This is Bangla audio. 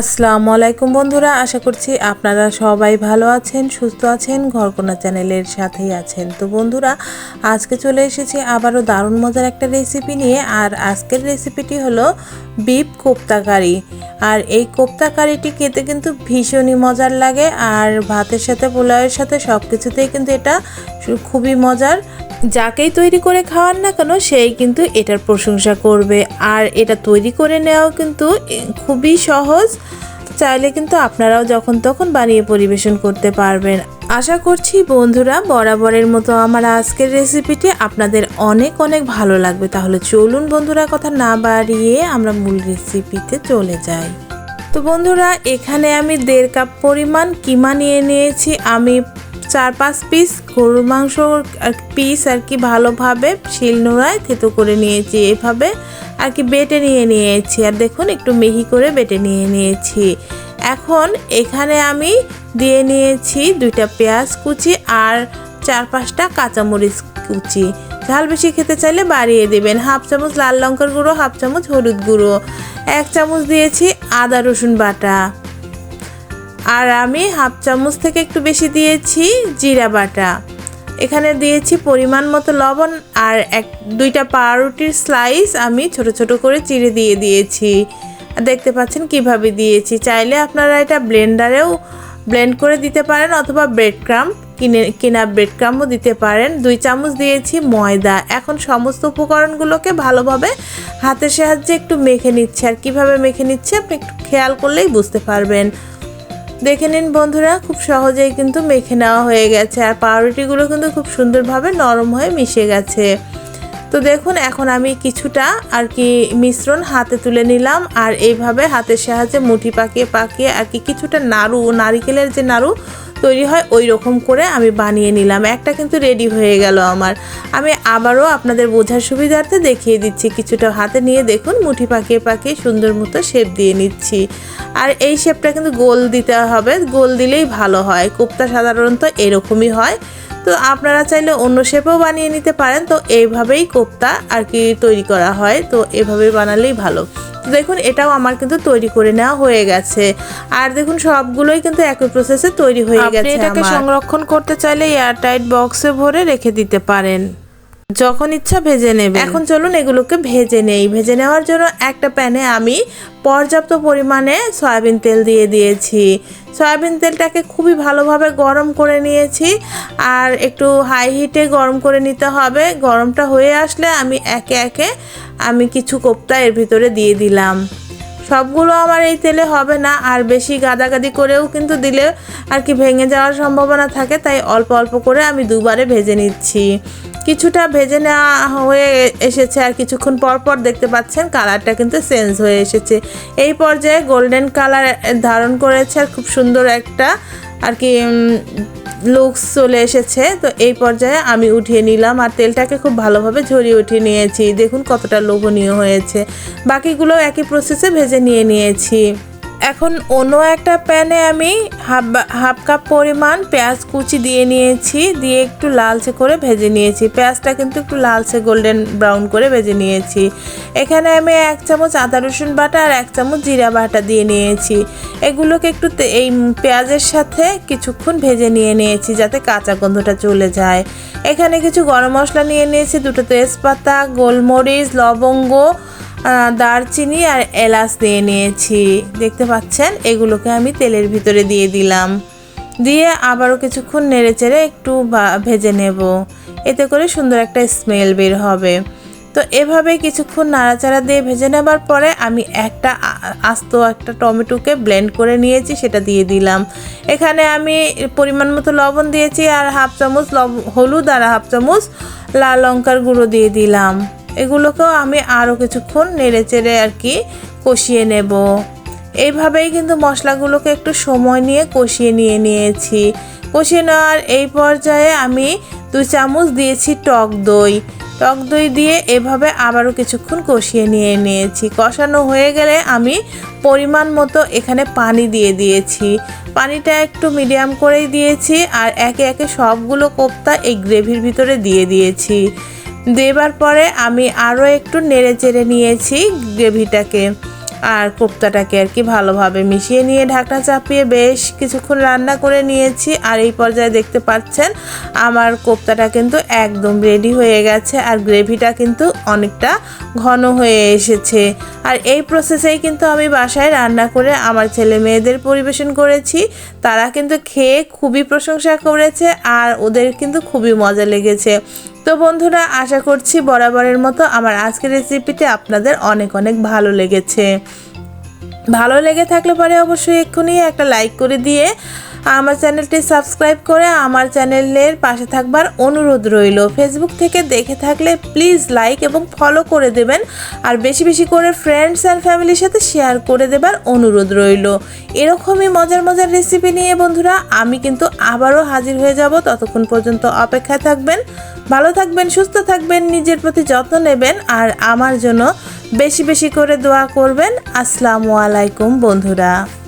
আসসালামু আলাইকুম বন্ধুরা, আশা করছি আপনারা সবাই ভালো আছেন, সুস্থ আছেন, ঘরকোনা চ্যানেলের সাথেই আছেন। তো বন্ধুরা, আজকে চলে এসেছি আবারও দারুণ মজার একটা রেসিপি নিয়ে, আর আজকের রেসিপিটি হলো বিপ কোপ্তা কারি। আর এই কোপ্তা কারিটি খেতে কিন্তু ভীষণই মজার লাগে, আর ভাতের সাথে পোলাওয়ের সাথে সব কিছুতেই কিন্তু এটা খুবই মজার। যাকেই তৈরি করে খাওয়ান না কেন, সেই কিন্তু এটার প্রশংসা করবে। আর এটা তৈরি করে নেওয়াও কিন্তু খুবই সহজ। চাইলে কিন্তু আপনারাও যখন তখন বানিয়ে পরিবেশন করতে পারবেন। আশা করছি বন্ধুরা, বরাবরের মতো আমার আজকের রেসিপিটি আপনাদের অনেক অনেক ভালো লাগবে। তাহলে চলুন বন্ধুরা, কথা না বাড়িয়ে আমরা মূল রেসিপিতে চলে যাই। তো বন্ধুরা, এখানে আমি দেড় কাপ পরিমাণ কিমা নিয়ে নিয়েছি। আমি চার পাঁচ পিস গরুর মাংস পিস আর কি ভালোভাবে শিলনোড়ায় থেতো করে নিয়েছি এভাবে আর কি বেটে নিয়ে নিয়েছি। আর দেখুন, একটু মিহি করে বেটে নিয়ে নিয়েছি। এখন এখানে আমি দিয়ে নিয়েছি দুইটা পেঁয়াজ কুচি আর চার পাঁচটা কাঁচামরিচ কুচি। ঝাল বেশি খেতে চাইলে বাড়িয়ে দেবেন। হাফ চামচ লাল লঙ্কার গুঁড়ো, হাফ চামচ হলুদ গুঁড়ো। এক চামচ দিয়েছি আদা রসুন বাটা। আর আমি হাফ চামচ থেকে একটু বেশি দিয়েছি জিরা বাটা। এখানে দিয়েছি পরিমাণ মতো লবণ আর এক, দুইটা পাউরুটির স্লাইস আমি ছোট ছোট করে চিড়ে দিয়ে দিয়েছি। দেখতে পাচ্ছেন কীভাবে দিয়েছি। চাইলে আপনারা এটা ব্লেন্ডারেও ব্লেন্ড করে দিতে পারেন অথবা ব্রেড ক্রাম কিনে, কেনা ব্রেড ক্রামও দিতে পারেন। দুই চামচ দিয়েছি ময়দা। এখন সমস্ত উপকরণগুলোকে ভালোভাবে হাতের সাহায্যে একটু মেখে নিচ্ছে। আর কীভাবে মেখে নিচ্ছে আপনি একটু খেয়াল করলেই বুঝতে পারবেন। দেখে নিন বন্ধুরা, খুব সহজেই কিন্তু মেখে নেওয়া হয়ে গেছে। আর পাউরুটিগুলো কিন্তু খুব সুন্দরভাবে নরম হয়ে মিশে গেছে। তো দেখুন, এখন আমি কিছুটা আর কি মিশ্রণ হাতে তুলে নিলাম আর এইভাবে হাতের সাহায্যে মুঠি পাকিয়ে পাকিয়ে আর কি কিছুটা নাড়ু, নারিকেলের যে নাড়ু তৈরি হয় ওই রকম করে আমি বানিয়ে নিলাম। একটা কিন্তু রেডি হয়ে গেল আমার। আমি আবারও আপনাদের বোঝার সুবিধার্থে দেখিয়ে দিচ্ছি কিছুটা। হাতে নিয়ে দেখুন, মুঠি পাকিয়ে পাকিয়ে সুন্দর মতো শেপ দিয়ে নিচ্ছি। আর এই শেপটা কিন্তু গোল দিতে হবে। গোল দিলেই ভালো হয়। কোপ্তা সাধারণত এরকমই হয়। তো আপনারা চাইলে অন্য শেপেও বানিয়ে নিতে পারেন। তো এইভাবেই কোপ্তা আর কি তৈরি করা হয়। তো এভাবে বানালেই ভালো। তো দেখুন এটাও আমার কিন্তু তৈরি করে নেওয়া হয়ে গেছে। আর দেখুন সবগুলোই কিন্তু একই প্রসেসে তৈরি হয়ে গেছে এটাকে সংরক্ষণ করতে চাইলে এয়ারটাইট বক্সে ভরে রেখে দিতে পারেন। যখন ইচ্ছা ভেজে নেবে এখন চলুন এগুলোকে ভেজে নেই। ভেজে নেওয়ার জন্য একটা প্যানে আমি পর্যাপ্ত পরিমাণে সয়াবিন তেল দিয়ে দিয়েছি। সয়াবিন তেলটাকে খুবই ভালোভাবে গরম করে নিয়েছি। আর একটু হাই হিটে গরম করে নিতে হবে। গরমটা হয়ে আসলে আমি একে একে আমি কিছু কোপ্তা এর ভিতরে দিয়ে দিলাম। সবগুলো আমার এই তেলে হবে না। আর বেশি গাদাগাদি করেও কিন্তু দিলে আর কি ভেঙে যাওয়ার সম্ভাবনা থাকে। তাই অল্প অল্প করে আমি দুবারে ভেজে নিচ্ছি। কিছুটা ভেজে নেওয়া হয়ে এসেছে আর কিছুক্ষণ পর পর দেখতে পাচ্ছেন কালারটা কিন্তু চেঞ্জ হয়ে এসেছে। এই পর্যায়ে গোল্ডেন কালার ধারণ করেছে আর খুব সুন্দর একটা আর কি লুকস চলে এসেছে। তো এই পর্যায়ে আমি উঠিয়ে নিলাম আর তেলটাকে খুব ভালোভাবে ঝরিয়ে উঠিয়ে নিয়েছি। দেখুন কতটা লোভনীয় হয়েছে। বাকিগুলো একই প্রসেসে ভেজে নিয়ে নিয়েছি। এখন অন্য একটা প্যানে আমি হাফ হাফ কাপ পরিমাণ পেঁয়াজ কুচি দিয়ে নিয়েছি, দিয়ে একটু লালচে করে ভেজে নিয়েছি। পেঁয়াজটা কিন্তু একটু লালচে গোল্ডেন ব্রাউন করে ভেজে নিয়েছি। এখানে আমি এক চামচ আদা রসুন বাটা আর এক চামচ জিরা বাটা দিয়ে নিয়েছি। এগুলোকে একটু এই পেঁয়াজের সাথে কিছুক্ষণ ভেজে নিয়ে নিয়েছি যাতে কাঁচা গন্ধটা চলে যায়। এখানে কিছু গরম মশলা নিয়ে নিয়েছি, দুটো তেজপাতা, গোলমরিচ, লবঙ্গ দারচিনি আর এলাচ দিয়ে নিয়েছি। দেখতে পাচ্ছেন? এগুলোকে আমি তেলের ভিতরে দিয়ে দিলাম। দিয়ে আবারও কিছুক্ষণ নেড়ে চেড়ে একটু ভেজে নেব। এতে করে সুন্দর একটা স্মেল বের হবে। তো এভাবে কিছুক্ষণ নাড়াচাড়া দিয়ে ভেজে নেবার পরে আমি একটা আস্ত একটা টমেটোকে ব্লেন্ড করে নিয়েছি, সেটা দিয়ে দিলাম। এখানে আমি পরিমাণ মতো লবণ দিয়েছি আর হাফ চামচ লব, হলুদ আর হাফ চামচ লাল লঙ্কার গুঁড়ো দিয়ে দিলাম। এগুলোকেও আমি আরও কিছুক্ষণ নেড়ে চেড়ে আর কি কষিয়ে নেব। এইভাবেই কিন্তু মশলাগুলোকে একটু সময় নিয়ে কষিয়ে নিয়ে নিয়েছি। কষিয়ে নেওয়ার এই পর্যায়ে আমি দুই চামচ দিয়েছি টক দই। টক দই দিয়ে এভাবে আবারও কিছুক্ষণ কষিয়ে নিয়ে নিয়েছি। কষানো হয়ে গেলে আমি পরিমাণ মতো এখানে পানি দিয়ে দিয়েছি। পানিটা একটু মিডিয়াম করেই দিয়েছি আর একে একে সবগুলো কোপ্তা এই গ্রেভির ভিতরে দিয়ে দিয়েছি। দেবার পরে আমি আরও একটু নেড়ে চেড়ে নিয়েছি গ্রেভিটাকে আর কোপ্তাটাকে আর কি ভালোভাবে মিশিয়ে নিয়ে ঢাকনা চাপিয়ে বেশ কিছুক্ষণ রান্না করে নিয়েছি। আর এই পর্যায়ে দেখতে পাচ্ছেন, আমার কোপ্তাটা কিন্তু একদম রেডি হয়ে গেছে আর গ্রেভিটা কিন্তু অনেকটা ঘন হয়ে এসেছে। আর এই প্রসেসেই কিন্তু আমি বাসায় রান্না করে আমার ছেলে মেয়েদের পরিবেশন করেছি। তারা কিন্তু খেয়ে খুবই প্রশংসা করেছে আর ওদের কিন্তু খুবই মজা লেগেছে। তো বন্ধুরা, আশা করছি বরাবরের মতো আমার আজকের রেসিপিটি আপনাদের অনেক অনেক ভালো লেগেছে। ভালো লেগে থাকলে পরে অবশ্যই এক্ষুনি একটা লাইক করে দিয়ে আমার চ্যানেলটি সাবস্ক্রাইব করে আমার চ্যানেলের পাশে থাকবার অনুরোধ রইল। ফেসবুক থেকে দেখে থাকলে প্লিজ লাইক এবং ফলো করে দেবেন আর বেশি বেশি করে ফ্রেন্ডস অ্যান্ড ফ্যামিলির সাথে শেয়ার করে দেবার অনুরোধ রইল। এরকমই মজার মজার রেসিপি নিয়ে বন্ধুরা, আমি কিন্তু আবারও হাজির হয়ে যাব। ততক্ষণ পর্যন্ত অপেক্ষায় থাকবেন, ভালো থাকবেন, সুস্থ থাকবেন, নিজের প্রতি যত্ন নেবেন আর আমার জন্য বেশি বেশি করে দোয়া করবেন। আসসালামু আলাইকুম বন্ধুরা।